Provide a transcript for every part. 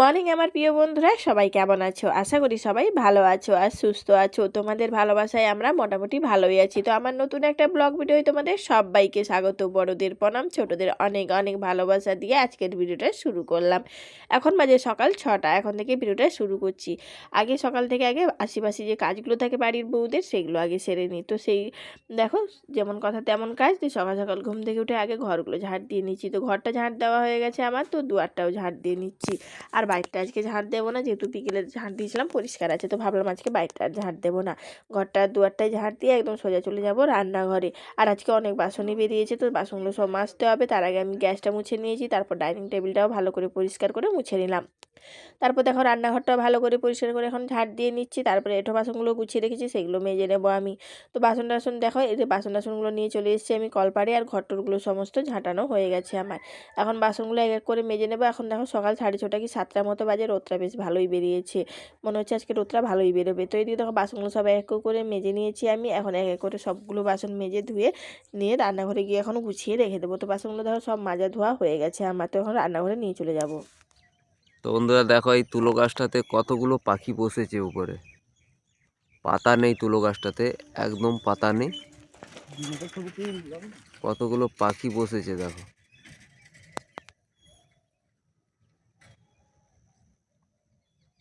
Morning আমার প্রিয় বন্ধুরা। সবাই কেমন আছো? আশা করি সবাই ভালো আছো আর সুস্থ আছো। তোমাদের ভালোবাসায় আমরা মোটামুটি ভালোই আছি। তো আমার নতুন একটা ব্লগ ভিডিও তোমাদের সবাইকে স্বাগত। বড়দের প্রণাম, ছোটদের অনেক অনেক ভালোবাসা দিয়ে আজকের ভিডিওটা শুরু করলাম। এখন বাজে সকাল ছটা, এখন থেকে ভিডিওটা শুরু করছি। আগে সকাল থেকে আগে আশেপাশে যে কাজগুলো থাকে বাড়ির বউদের, সেগুলো আগে সেরে নিই। তো সেই, দেখো, যেমন কথা তেমন কাজ। তো সকাল সকাল ঘুম থেকে উঠে আগে ঘরগুলো ঝাড় দিয়ে নিচ্ছি। তো ঘরটা ঝাড় দেওয়া হয়ে গেছে আমার। তো দুয়ারটাও ঝাড় দিয়ে নিচ্ছি। আর বাইকটা আজকে ঝাঁট দেবো না, যেহেতু বিকেলে ঝাঁট দিয়েছিলাম, পরিষ্কার আছে। তো ভাবলাম আজকে বাইকটা আর ঝাঁট দেবো না। ঘরটা দুয়ারটায় ঝাঁট দিয়ে একদম সোজা চলে যাব রান্নাঘরে। আর আজকে অনেক বাসনই বেরিয়েছে, তো বাসনগুলো সব মাজতে হবে। তার আগে আমি গ্যাসটা মুছে নিয়েছি, তারপর ডাইনিং টেবিলটাও ভালো করে পরিষ্কার করে মুছে নিলাম। তারপর দেখো রান্নাঘরটাও ভালো করে পরিষ্কার করে এখন ঝাড় দিয়ে নিচ্ছি। তারপরে এঁঠো বাসনগুলো গুছিয়ে রেখেছি, সেগুলো মেজে নেব আমি। তো বাসন টাসন দেখো, এই যে বাসন টাসনগুলো নিয়ে চলে এসেছি আমি কলপাড়ে আর ঘরটরগুলো সমস্ত ঝাঁটানো হয়ে গেছে আমার। এখন বাসনগুলো এক এক করে মেজে নেব। এখন দেখো সকাল সাড়ে ছটা কি সাতটার মতো বাজে, রোদটা বেশ ভালোই বেরিয়েছে। মনে হচ্ছে আজকে রোদটা ভালোই বেরোবে। তো এদিকে দেখো বাসনগুলো সব এক এক করে মেজে নিয়েছি আমি। এখন এক এক করে সবগুলো বাসন মেজে ধুয়ে নিয়ে রান্নাঘরে গিয়ে এখন গুছিয়ে রেখে দেবো। তো বাসনগুলো দেখো সব মাজা ধোয়া হয়ে গেছে আমার। তো এখন রান্নাঘরে নিয়ে চলে যাব। তো বন্ধুরা দেখো এই তুলো গাছটাতে কতগুলো পাখি বসেছে উপরে? পাতা নেই তুলো গাছটাতে, একদম পাতা নেই। কতগুলো পাখি বসেছে দেখো।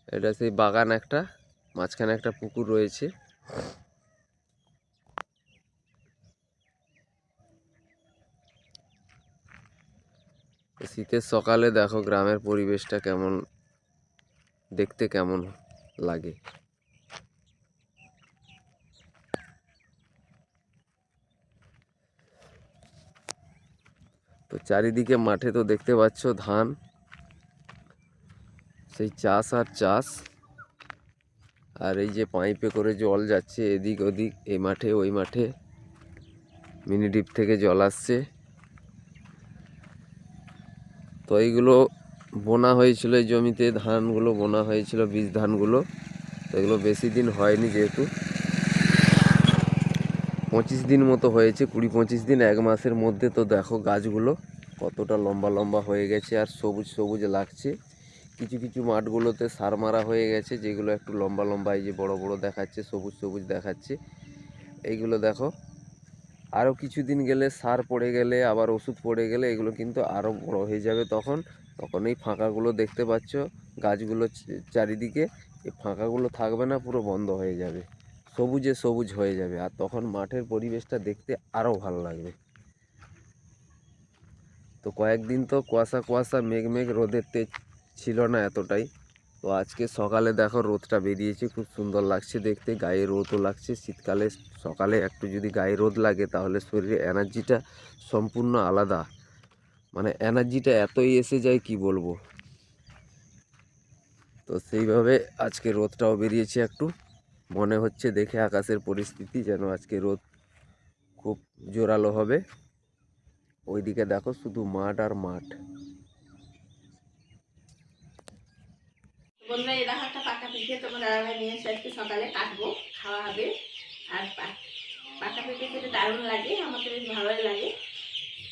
এটা সেই বাগান একটা, মাঝখানে একটা পুকুর রয়েছে। শীতের সকালে দেখো গ্রামের পরিবেশটা কেমন, দেখতে কেমন লাগে। তো চারিদিকে মাঠে তো দেখতে পাচ্ছ ধান, সেই চাষ আর চাষ। আর এই যে পাইপে করে জল যাচ্ছে এদিক ওদিক, এই মাঠে ওই মাঠে। মিনি ডিপ থেকে জল আসছে। তো এইগুলো বোনা হয়েছিল, এই জমিতে ধানগুলো বোনা হয়েছিল, বীজ ধানগুলো। তো এগুলো বেশি দিন হয়নি যেহেতু। পঁচিশ দিন মতো হয়েছে, কুড়ি পঁচিশ দিন, এক মাসের মধ্যে তো দেখো গাছগুলো কতটা লম্বা লম্বা হয়ে গেছে আর সবুজ সবুজ লাগছে। কিছু কিছু মাঠগুলোতে সার মারা হয়ে গেছে, যেগুলো একটু লম্বা লম্বা, এই যে বড় বড় দেখাচ্ছে, সবুজ সবুজ দেখাচ্ছে। এইগুলো দেখো আরও কিছুদিন গেলে সার পড়ে গেলে, আবার ওষুধ পড়ে গেলে এগুলো কিন্তু আরও বড় হয়ে যাবে তখন। তখন এই ফাঁকাগুলো দেখতে পাচ্ছ, গাছগুলো চারিদিকে এই ফাঁকাগুলো থাকবে না, পুরো বন্ধ হয়ে যাবে। সবুজে সবুজ হয়ে যাবে আর তখন মাঠের পরিবেশটা দেখতে আরও ভালো লাগবে। তো কয়েকদিন তো কুয়াশা কুয়াশা, মেঘ মেঘ, রোদের তেজ ছিল না এতটাই। তো আজকে সকালে দেখো রোদটা বেরিয়েছে, খুব সুন্দর লাগছে দেখতে। গায়ে রোদও লাগছে, শীতকালে সকালে একটু যদি গায়ে রোদ লাগে তাহলে শরীরে এনার্জিটা সম্পূর্ণ আলাদা। মানে এনার্জিটা এতই এসে যায় কি বলব? তো সেইভাবে আজকে রোদটাও বেরিয়েছে একটু। মনে হচ্ছে দেখে আকাশের পরিস্থিতি যেন আজকে রোদ খুব জোরালো হবে। ওইদিকে দেখো শুধু মাঠ আর মাঠ। বন্ধুরা এই দেখো পাকা পিঠে তোমার দাদাভাই নিয়ে এসে আজকে সকালে কাটবো, খাওয়া হবে। আর পাকা পিঠে খেতে দারুণ লাগে, আমাকে বেশ ভালোই লাগে।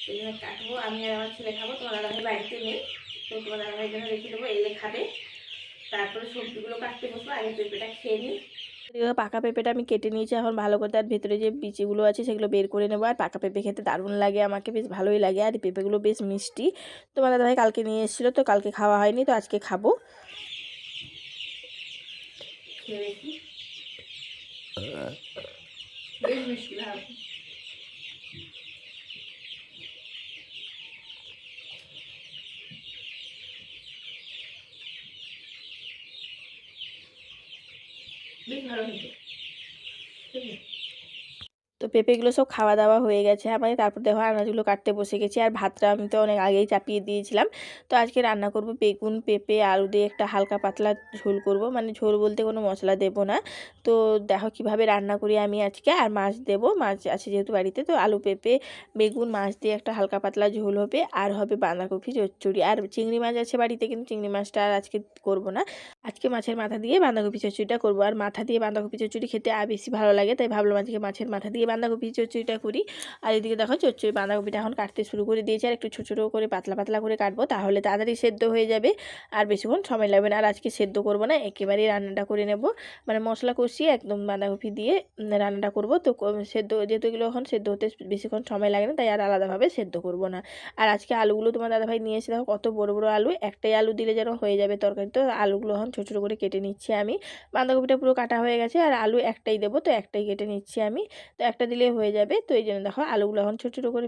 সেই জন্য কাটবো, আমি আর আমার ছেলে খাব, তোমার দাদাভাই বাড়িতে নেই, তো তোমার দাদাভাইয়ের জন্য রেখে দেবো, এলে খাবে। তারপরে সবজিগুলো কাটতে বসবো, আগে পেঁপেটা খেয়ে নিই। পাকা পেঁপেটা আমি কেটে নিয়েছি, এখন ভালো করে তার ভেতরে যে বিচিগুলো আছে, সেগুলো বের করে নেব। আর পাকা পেঁপে খেতে দারুণ লাগে, আমাকে বেশ ভালোই লাগে। আর পেঁপেগুলো বেশ মিষ্টি। তোমার দাদাভাই কালকে নিয়ে এসেছিল, তো কালকে খাওয়া হয়নি, তো আজকে খাব। খেয়ে দেখি বেশ মিষ্টি ভাব বেশ ভালো হয়েছে তো পেঁপেগুলো সব খাওয়া দাওয়া হয়ে গেছে। আমাদের তারপর দেখো আনাজগুলো কাটতে বসে গেছি। আর ভাতটা আমি তো অনেক আগেই চাপিয়ে দিয়েছিলাম। তো আজকে রান্না করব বেগুন, পেঁপে, আলু দিয়ে একটা হালকা পাতলা ঝোল করব। মানে ঝোল বলতে কোনো মশলা দেব না। তো দেখো কীভাবে রান্না করি আমি আজকে। আর মাছ দেব। মাছ আছে যেহেতু বাড়িতে, তো আলু, পেঁপে, বেগুন, মাছ দিয়ে একটা হালকা পাতলা ঝোল হবে। আর হবে বাঁধাকপি, চচ্চড়ি। আর চিংড়ি মাছ আছে বাড়িতে, কিন্তু চিংড়ি মাছটা আর আজকে করব না। আজকে মাছের মাথা দিয়ে বাঁধাকপি চচ্চড়িটা করব। আর মাথা দিয়ে বাঁধাকপি চচ্চড়ি খেতে আর বেশি ভালো লাগে, তাই ভাবলাম আজকে মাছের মাথা দিয়ে বাঁধাকপি চচ্চড়িটা করি। আর এদিকে দেখো চচ্চড়ি বাঁধাকপিটা এখন কাটতে শুরু করে দিয়েছি। আর একটু ছোটো ছোটো করে পাতলা পাতলা করে কাটবো, তাহলে তাড়াতাড়ি সেদ্ধ হয়ে যাবে। আর বেশিক্ষণ সময় লাগবে না, আর আজকে সেদ্ধ করব না, একেবারেই রান্নাটা করে নেব। মানে মশলা কষিয়ে একদম বাঁধাকপি দিয়ে রান্নাটা করব। তো সেদ্ধ, যেহেতু এগুলো এখন সেদ্ধ হতে বেশিক্ষণ সময় লাগে না, তাই আর আলাদাভাবে সেদ্ধ করব না। আর আজকে আলুগুলো তোমার দাদাভাই নিয়ে এসে দেখো কত বড় বড় আলু, একটাই আলু দিলে যেন হয়ে যাবে তরকারি। তো আলুগুলো এখন ছোটো ছোটো করে কেটে নিচ্ছি আমি। বাঁধাকপিটা পুরো কাটা হয়ে গেছে আর আলু একটাই দেবো, তো একটাই কেটে নিচ্ছি আমি। তো একটা দিলে হয়ে যাবে, তো এই জন্য দেখো আলুগুলো এখন ছোটো ছোটো করে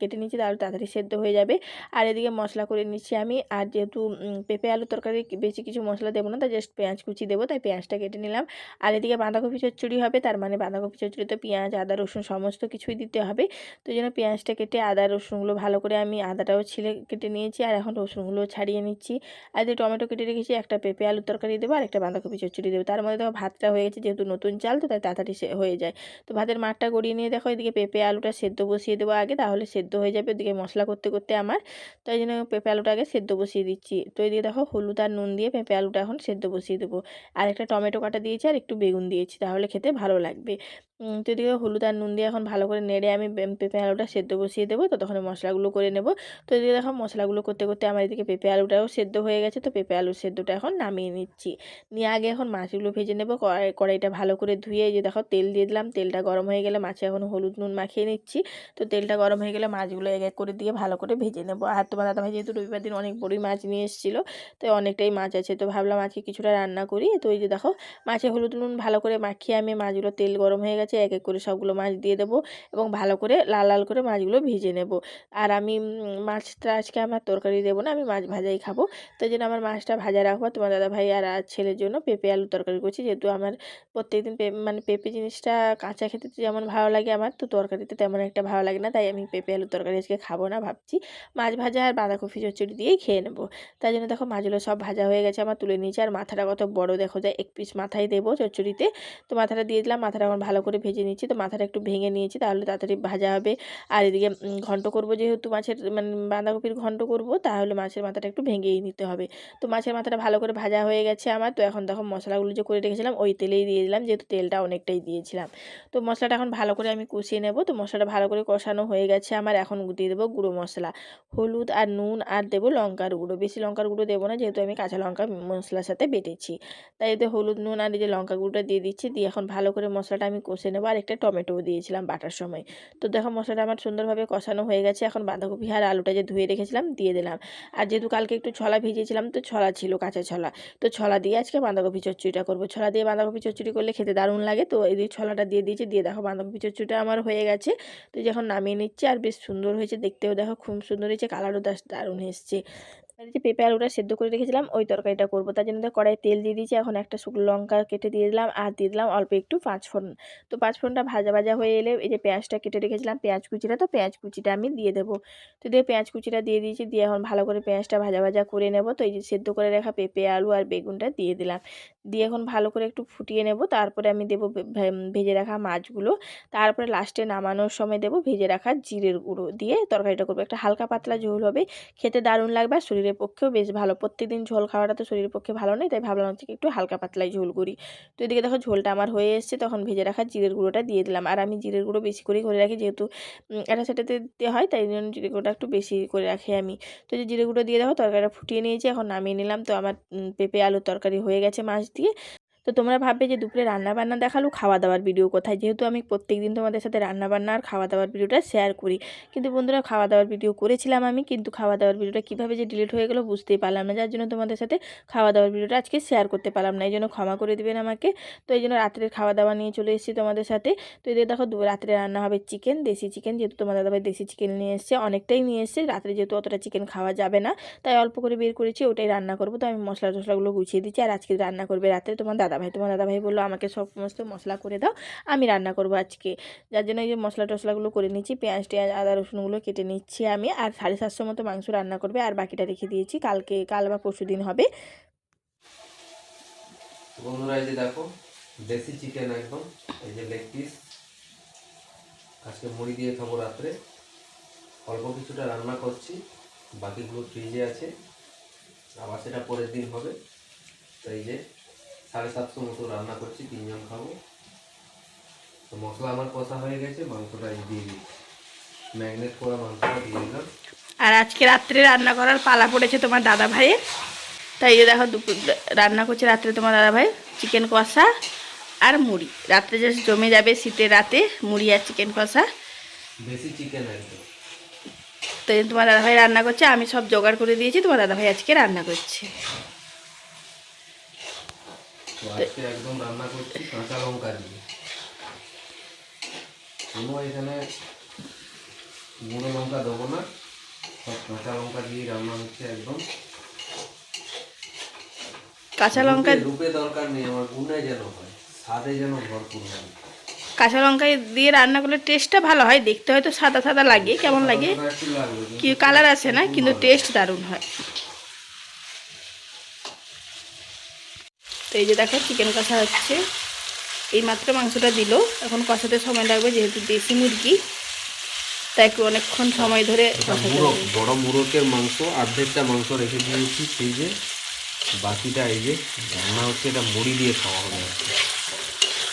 কেটে নিচ্ছি, তাহলে তাড়াতাড়ি সেদ্ধ হয়ে যাবে। আর এদিকে মশলা করে নিচ্ছি আমি। আর যেহেতু পেঁপে আলু তরকারি বেশি কিছু মশলা দেবো না তাই জাস্ট পেঁয়াজ কুচি দেবো, তাই পেঁয়াজটা কেটে নিলাম। আর এদিকে বাঁধাকপি চচ্চড়ি হবে, তার মানে বাঁধাকপি চচ্চড়িতে পেঁয়াজ, আদা, রসুন সমস্ত কিছুই দিতে হবে। তো এই জন্য পেঁয়াজটা কেটে আদা, রসুনগুলো ভালো করে আমি আদাটাও ছিলে, কেটে নিয়েছি। আর এখন রসুনগুলো ছাড়িয়ে নিচ্ছি। আর এদিকে টমেটো কেটে রেখেছি, একটা পেঁপে আলুর তরকারি দেবো আর একটা বাঁধাকপি চচ্চড়ি দেবো। তার মধ্যে দেখো ভাতটা হয়ে গেছে, যেহেতু নতুন চাল, তো তাই তাড়াতাড়ি হয়ে যায়। তো ভাতের মাঠটা গড়িয়ে নিয়ে দেখো, এদিকে পেঁপে আলুটা সেদ্ধ বসিয়ে দেবো আগে, তাহলে সেদ্ধ হয়ে যাবে ওদিকে মশলা করতে করতে আমার। তো এই জন্য পেঁপে আলুটা আগে সেদ্ধ বসিয়ে দিচ্ছি। তো এদিকে দেখো হলুদ আর নুন দিয়ে পেঁপে আলুটা এখন সেদ্ধ বসিয়ে দেবো। আর একটা টমেটো কাটা দিয়েছি, আর একটু বেগুন দিয়েছি, তাহলে খেতে ভালো লাগবে। তো এদিকে হলুদ আর নুন দিয়ে এখন ভালো করে নেড়ে আমি পেঁপে আলুটা সেদ্ধ বসিয়ে দেবো, ততক্ষণে মশলাগুলো করে নেব। তো এদিকে দেখো মশলাগুলো করতে করতে আমার এদিকে পেঁপে আলুটাও সেদ্ধ হয়ে গেছে, তো পেঁপে আলুর সেদ্ধটা এখন নামিয়ে নিচ্ছি। নিয়ে আগে এখন মাছগুলো ভেজে নেব, কড়াই, কড়াইটা ভালো করে ধুয়ে যে দেখো তেল দিয়ে দিলাম, তেলটা গরম হয়ে গেলে মাছে এখন হলুদ নুন মাখিয়ে নিচ্ছি। তো তেলটা গরম হয়ে গেলে মাছগুলো এক এক করে দিয়ে ভালো করে ভেজে নেব। আর তোমার দাদাভাই যেহেতু রবিবার দিন অনেক বড়ই মাছ নিয়ে এসেছিল, তো অনেকটাই মাছ আছে, তো ভাবলাম আজকে কিছুটা রান্না করি। তো এই যে দেখো মাছে হলুদ নুন ভালো করে মাখিয়ে আমি মাছগুলো তেল গরম হয়ে গেছে, এক এক করে সবগুলো মাছ দিয়ে দেবো এবং ভালো করে লাল লাল করে মাছগুলো ভেজে নেব। আর আমি মাছটা আজকে আমার তরকারি দেবো না, আমি মাছ ভাজাই খাব। তো জন্য আমার মাছটা ভাজা রাখব, তোমার দাদাভাই আর আর ছেলের জন্য পেঁপে আলু তরকারি করছি। যেহেতু আমার প্রত্যেকদিন পে মানে পেঁপে জিনিসটা কাঁচা খেতে যেমন ভালো লাগে আমার, তো তরকারিতে তেমন একটা ভালো লাগে না। তাই আমি পেঁপে আলু তরকারি আজকে খাব না ভাবছি। মাছ ভাজা আর বাঁধাকপি চচ্চড়ি দিয়েই খেয়ে নেব। তাই জন্য দেখো মাছগুলো সব ভাজা হয়ে গেছে আমার, তুলে নিয়েছি। আর মাথাটা কত বড় দেখো যায় এক পিস মাথায় দেবো চচ্চড়িতে। তো মাথাটা দিয়ে দিলাম, মাথাটা এখন ভালো করে ভেজে নিচ্ছি। তো মাথাটা একটু ভেঙে নিয়েছি, তাহলে তাড়াতাড়ি ভাজা হবে। আর এদিকে ঘন্ট করব যেহেতু মাছের মানে বাঁধাকপির ঘন্ট করব, তাহলে মাছের মাথাটা একটু ভেঙেই নিতে হবে। তো মাছের মাথাটা ভালো করে ভাজা হয়ে গেছে আমার। তো এখন দেখো মশলাগুলো যে করে রেখেছিলাম, ওই তেলেই দিয়ে দিলাম, যেহেতু তেলটা অনেকটাই দিয়েছিলাম। তো মশলাটা এখন ভালো করে আমি কষিয়ে নেব। তো মশলাটা ভালো করে কষানো হয়ে গেছে আমার। এখন দিয়ে দেবো গুঁড়ো মশলা। হলুদ আর নুন আর দেবো লঙ্কার গুঁড়ো। বেশি লঙ্কার গুঁড়ো দেবো না, যেহেতু আমি কাঁচা লঙ্কা মশলার সাথে বেটেছি। তাই এতে হলুদ, নুন আর এই যে লঙ্কা গুঁড়োটা দিয়ে দিচ্ছি। দিয়ে এখন ভালো করে মশলাটা আমি কষে নেব। আর একটা টমেটোও দিয়েছিলাম বাটার সময়। তো দেখো মশলাটা আমার সুন্দরভাবে কষানো হয়ে গেছে। এখন বাঁধাকপি আর আলুটা যে ধুয়ে রেখেছিলাম, দিয়ে দিলাম। আর যেহেতু কালকে একটু ছলা ভিজিয়েছিলাম, তো ছলা ছিল, কাঁচা ছলা। তো ছলা দিয়ে আজকে বাঁধাকপি চচ্চড়িটা করব। ছলা দিয়ে বাঁধাকপি চচ্চড়ি করলে খেতে দারুণ লাগে। তো এই ছলাটা দিয়ে দিয়েছি, দিয়ে দেখো বাঁধাকপি চচ্চড়িটা আমার হয়ে গেছে। তো যখন নামিয়ে নিচ্ছি আর বেশ সুন্দর হয়েছে দেখতেও দেখো, খুব সুন্দর হয়েছে, কালারও দারুণ এসছে। যে পেঁপে আলুটা সেদ্ধ করে রেখেছিলাম, ওই তরকারিটা করব। তার জন্য কড়াই তেল দিয়ে দিয়েছি, এখন একটা শুকনো লঙ্কা কেটে দিয়ে দিলাম আর দিয়ে দিলাম অল্প একটু পাঁচ ফোড়ন তো পাঁচ ফোড়নটা ভাজা ভাজা হয়ে এলে এই যে পেঁয়াজটা কেটে রেখেছিলাম, পেঁয়াজ কুচিটা, তো পেঁয়াজ কুচিটা আমি দিয়ে দেবো। তো দিয়ে পেঁয়াজ কুচিটা দিয়ে দিয়েছি, দিয়ে এখন ভালো করে পেঁয়াজটা ভাজা ভাজা করে নেব। তো এই যে সেদ্ধ করে রাখা পেঁপে আলু আর বেগুনটা দিয়ে দিলাম। দিয়ে এখন ভালো করে একটু ফুটিয়ে নেব, তারপরে আমি দেবো ভেজে রাখা মাছগুলো। তারপরে লাস্টে নামানোর সময় দেবো ভেজে রাখা জিরের গুঁড়ো দিয়ে তরকারিটা করব। একটা হালকা পাতলা ঝোল হবে, খেতে দারুণ লাগবে আর শরীরের পক্ষেও বেশ ভালো। প্রত্যেকদিন ঝোল খাওয়াটা তো শরীরের পক্ষে ভালো নয়, তাই ভাবলাম হচ্ছে একটু হালকা পাতলাই ঝোল করি। তো এদিকে দেখো ঝোলটা আমার হয়ে এসছে, তখন ভেজে রাখা জিরের গুঁড়োটা দিয়ে দিলাম। আর আমি জিরের গুঁড়ো বেশি করেই করে রাখি, যেহেতু এটা সেটাতে দিতে হয়, তাই জন্য জিরে গুঁড়োটা একটু বেশি করে রাখি আমি। তো যে জিরে গুঁড়ো দিয়ে দেখো তরকারিটা ফুটিয়ে নিয়েছি, এখন নামিয়ে নিলাম। তো আমার পেঁপে, আলুর তরকারি হয়ে গেছে মাছ দিয়ে। তো তোমরা ভাববে যে দুপুরে রান্না বান্না দেখাল খাওয়া দাওয়ার ভিডিও কোথায়? যেহেতু আমি প্রত্যেক দিন তোমাদের সাথে রান্না বান্না আর খাওয়া দাওয়ার ভিডিওটা শেয়ার করি। কিন্তু বন্ধুরা খাওয়া দাওয়ার ভিডিও করেছিলাম আমি, কিন্তু খাওয়া দাওয়ার ভিডিওটা কীভাবে যে ডিলিট হয়ে গেলো বুঝতেই পারলাম না। যার জন্য তোমাদের সাথে খাওয়া দাওয়ার ভিডিওটা আজকে শেয়ার করতে পারলাম না। এই জন্য ক্ষমা করে দেবেন আমাকে। তো এই জন্য রাত্রের খাওয়া দাওয়া নিয়ে চলে এসেছি তোমাদের সাথে। তো এদের দেখো রাত্রে রান্না হবে চিকেন দেশি চিকেন যেহেতু তোমার দাদাভাই দেশি চিকেন নিয়ে এসছে, অনেকটাই নিয়ে এসছে। রাত্রে যেহেতু অতটা চিকেন খাওয়া যাবে না, তাই অল্প করে বের করেছি, ওটাই রান্না করব। তো আমি মশলা টশলাগুলো গুছিয়ে দিচ্ছি, আর আজকে রান্না করবে রাত্রে তোমার দাদাভাই, তোমার দাদাভাই বলল, আমাকে সব সমস্ত মশলা করে দাও, আমি রান্না করব আজকে। যার জন্য এই যে মশলা টশলাগুলো করে নিচ্ছি পেঁয়াজ টেয়াজ, আদা, রসুনগুলো কেটে নিচ্ছি আমি, আর সাড়ে সাতশো মতো মাংস রান্না করবে, আর বাকিটা রেখে দিয়েছি, কালকে, কাল বা পরশু দিন হবে। বন্ধুরা, এই যে দেখো, দেশি চিকেন একদম, এই যে লেগ পিস আজকে মুড়ি দিয়ে খাব রাত্রে। অল্প কিছুটা রান্না করছি, বাকিগুলো ফ্রিজে আছে, আবার সেটা পরের দিন হবে। তো এই যে সাড়ে সাতশো মতো রান্না করছি তিনজন খাব। তো মশলা আমার কষা হয়ে গেছে মাংসটা দিয়ে দিই ম্যাগনেট করা মাংসটা দিয়ে দিলাম। আর আজকে রাত্রে রান্না করার পালা পড়েছে তোমার দাদা ভাইয়ের। তাই দেখো দুপুর রান্না করছে রাত্রে তোমার দাদা ভাই চিকেন কষা আর মুড়ি। রাত্রে যে জমে যাবে শীতের রাতে মুড়ি আর চিকেন কষা। বেশি চিকেন একদম। তো তোমার দাদা ভাই রান্না করছে আমি সব জোগাড় করে দিয়েছি তোমার দাদা ভাই আজকে রান্না করছে। তো আজকে একদম রান্না করছি কাঁচা লঙ্কা দিয়ে। কোনো এখানে গুঁড়ো লঙ্কা দেবো না সব কাঁচা লঙ্কা দিয়ে রান্না হচ্ছে একদম। কাঁচা লঙ্কা রূপে- দরকার নেই আমার গুণে যেন হয় স্বাদে যেন ভরপুর হয়। কাঁচা লঙ্কা দিয়ে রান্না করলে টেস্টটা ভালো হয় দেখতে হয়তো সাদা সাদা লাগে কেমন লাগে। কি কালার আসে না কিন্তু টেস্ট দারুণ হয়। তো এই যে দেখো চিকেন কষা হচ্ছে। এই মাত্র মাংসটা দিল। এখন কষাতে সময় লাগবে যেহেতু দেশি মুরগি। তাই একটু অনেকক্ষণ সময় ধরে বড় মুরগের মাংস অর্ধেকটা মাংস রেখে দিয়েছি। সেই যে বাকিটা এই যে রান্না হচ্ছে এটা মুড়ি দিয়ে খাওয়া হবে।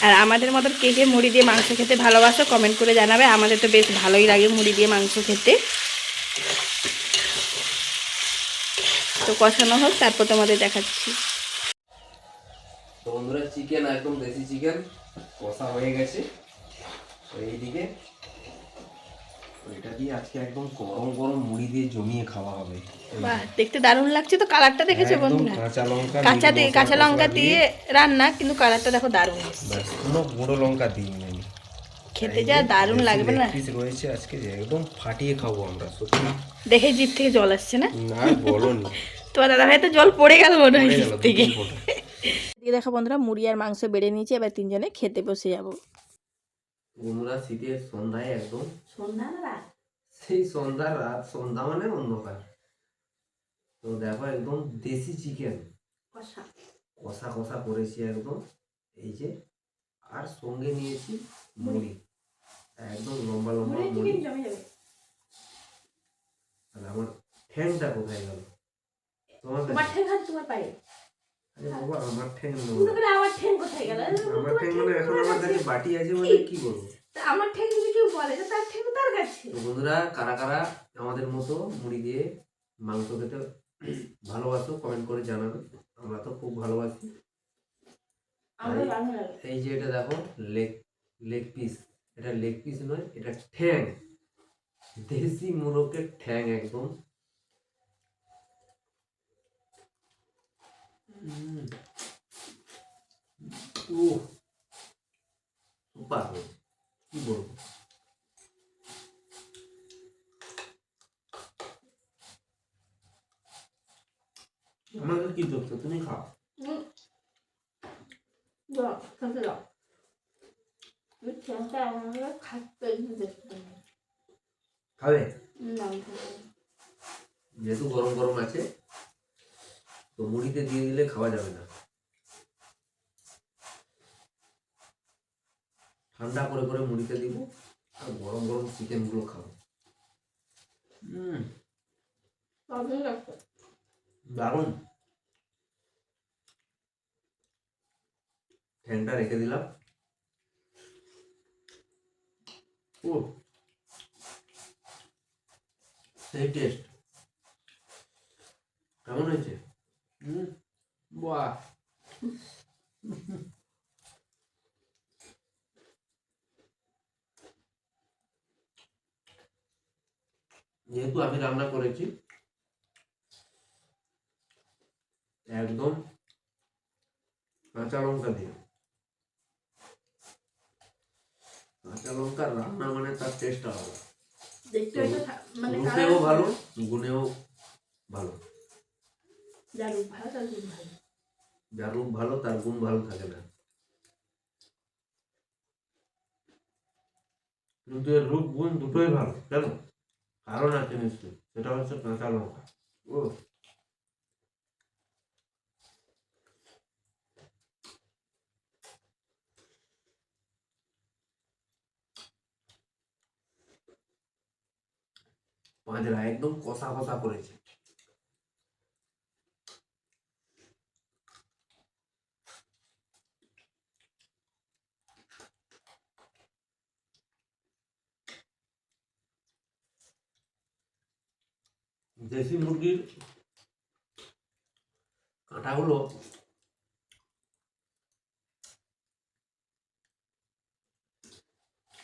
আর আমাদের মতো কে কে মুড়ি দিয়ে মাংস খেতে ভালোবাসো কমেন্ট করে জানাবে। আমাদের তো বেশ ভালোই লাগে মুড়ি দিয়ে মাংস খেতে। তো কষানো হোক তারপর তোমাদের দেখাচ্ছি। তো বন্ধুরা চিকেন একদম দেশি চিকেন কষা হয়ে গেছে। তো এইদিকে এটা দিয়ে আজকে একদম গরম গরম মুড়ি দিয়ে জমিয়ে খাওয়া হবে। বাহ দেখতে দারুণ লাগছে তো কালারটা দেখেছ বন্ধুরা? কাঁচা লঙ্কা কাঁচা দিয়ে কাঁচা লঙ্কা দিয়ে রান্না কিন্তু কালারটা দেখো দারুণ। কোনো গুঁড়ো লঙ্কা দিইনি আমি। খেতে যা দারুণ লাগবে না? পিস রয়েছে আজকে যে একদম ফাটিয়ে খাব আমরা সত্যি। দেখে জিভ থেকে জল আসছে না? না বলনি তোমার দাদা ভাই তো জল পড়ে গেল মনে হয় গেল থেকে। এদিকে দেখো বন্ধুরা মুড়ি আর মাংস বেড়ে নিয়েছি এবার তিনজনে খেতে বসে যাব। বন্ধুরা শীতের সন্ধ্যায় একদম। সন্ধ্যা না সেই সন্ধ্যা রাত সন্ধ্যা মানে অন্ধকার। তো দেখো একদম দেশি চিকেন কষা। কষা করেছি একদম। এই যে আর সঙ্গে নিয়েছি মুড়ি। একদম লম্বা লম্বা মুড়ি। আর আমার ঠ্যাংটা কোথায় গেল? তোমার? তোমার পায়ে। বাবা আমার ঠ্যাং নেই। আমার ঠ্যাং কোথায় গেল? আমার ঠ্যাং মানে এখন আমার কাছে বাটি আছে মানে কি করব আমার ঠ্যাং যদি কেউ বলে তার ঠ্যাং তার কাছে। তো বন্ধুরা কারা কারা আমাদের মতো মুড়ি দিয়ে মাংস খেতে ভালোবাসো কমেন্ট করে জানাবে। আমরা তো খুব ভালোবাসি। এই যে এটা দেখো লেগ লেগ পিস এটা লেগ পিস নয় এটা ঠ্যাং। দেশি মোরগের ঠ্যাং একদম। উম। উহ, সুপার হয়েছে। কি বলব আমাকে কি করছ তুমি খাও যাও খেতে যাও ওই ঠ্যাংটা আমার খাচ্ছে দেখতে খাবে না যেহেতু গরম গরম আছে তো মুড়িতে দিয়ে দিলে খাওয়া যাবে না। ঠান্ডা করে করে মুড়িতে দিব আর গরম গরম চিকেনগুলো খাব। দারুণ। ফ্যানটা রেখে দিলাম। ও। সেই টেস্ট কেমন হয়েছে? বাহ যেহেতু আমি রান্না করেছি একদম কাঁচা লঙ্কা দিয়ে। কাঁচা লঙ্কা রান্না মানে তার টেস্ট আলাদা। দেখতে হয়তো থা- মানে ভালো গুণেও ভালো। যার রূপ ভালো, তার গুণ ভালো। যার রূপ ভালো, তার গুণ ভালো থাকে না। কিন্তু এর রূপ, গুণ দুটোই ভালো, কেন? কারণ আছে সেটা হচ্ছে কাঁচা লঙ্কা ও। পাঁচরা একদম কষা কষা করেছে। দেশি মুরগির কাঁটাগুলো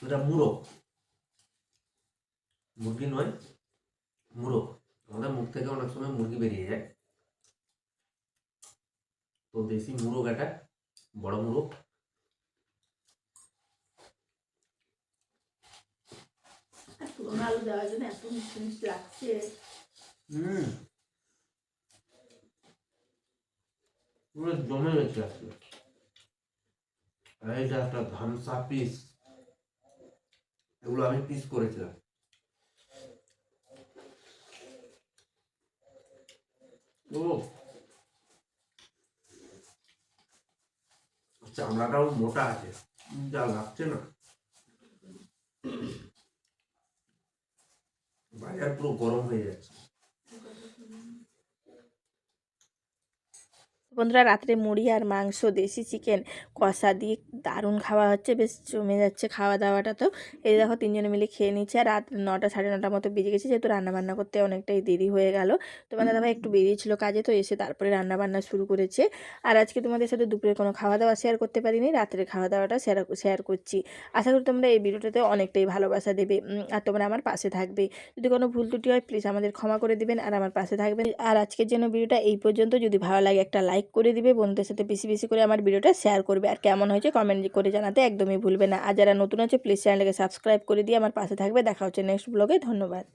এটা মুড়ো মুরগি। নয় মুড়ো আমাদের মুখ থেকে অনেক সময় মুরগি বেরিয়ে যায়। তো দেশি মুড়ো এটা বড় পুরোনো আলু দেওয়ার জন্য এত মিষ্টি মিষ্টি লাগছে। হুম। পুরো জমে গেছে আজকে। এইটা একটা ধামসা পিস এগুলো আমি পিস করেছিলাম। ও। চামড়াটাও মোটা আছে। যা লাগছে না। বাজার পুরো গরম হয়ে যাচ্ছে। Thank you. বন্ধুরা রাত্রে মুড়ি আর মাংস দেশি চিকেন কষা দিয়ে দারুণ খাওয়া হচ্ছে। বেশ জমে যাচ্ছে খাওয়া দাওয়াটা তো। এই দেখো তিনজনে মিলে খেয়ে নিচ্ছে। আর রাত নটা সাড়ে নটার মতো বেজে গেছে যেহেতু রান্না বান্না করতে অনেকটাই দেরি হয়ে গেল। তোমার দাদাভাই একটু বেরিয়েছিল কাজে তো এসে তারপরে রান্নাবান্না শুরু করেছে। আর আজকে তোমাদের সাথে দুপুরে কোনো খাওয়া দাওয়া শেয়ার করতে পারিনি রাত্রে খাওয়া দাওয়াটা শেয়ার শেয়ার করছি। আশা করি তোমরা এই ভিডিওটাতে অনেকটাই ভালোবাসা দেবে। আর তোমরা আমার পাশে থাকবে। যদি কোনো ভুল ত্রুটি হয় প্লিজ আমাদের ক্ষমা করে দেবেন। আর আমার পাশে থাকবেন। আর আজকের জন্য ভিডিওটা এই পর্যন্ত। যদি ভালো লাগে একটা লাইক করে দিবে, বন্ধুদের সাথে বেশি বেশি করে আমার ভিডিওটা শেয়ার করবে। আর কেমন হয়েছে কমেন্ট করে জানাতে একদমই ভুলবে না। আর যারা নতুন আছে প্লিজ চ্যানেলটাকে সাবস্ক্রাইব করে দিয়ে আমার পাশে থাকবে। দেখা হচ্ছে নেক্সট ব্লগে ধন্যবাদ।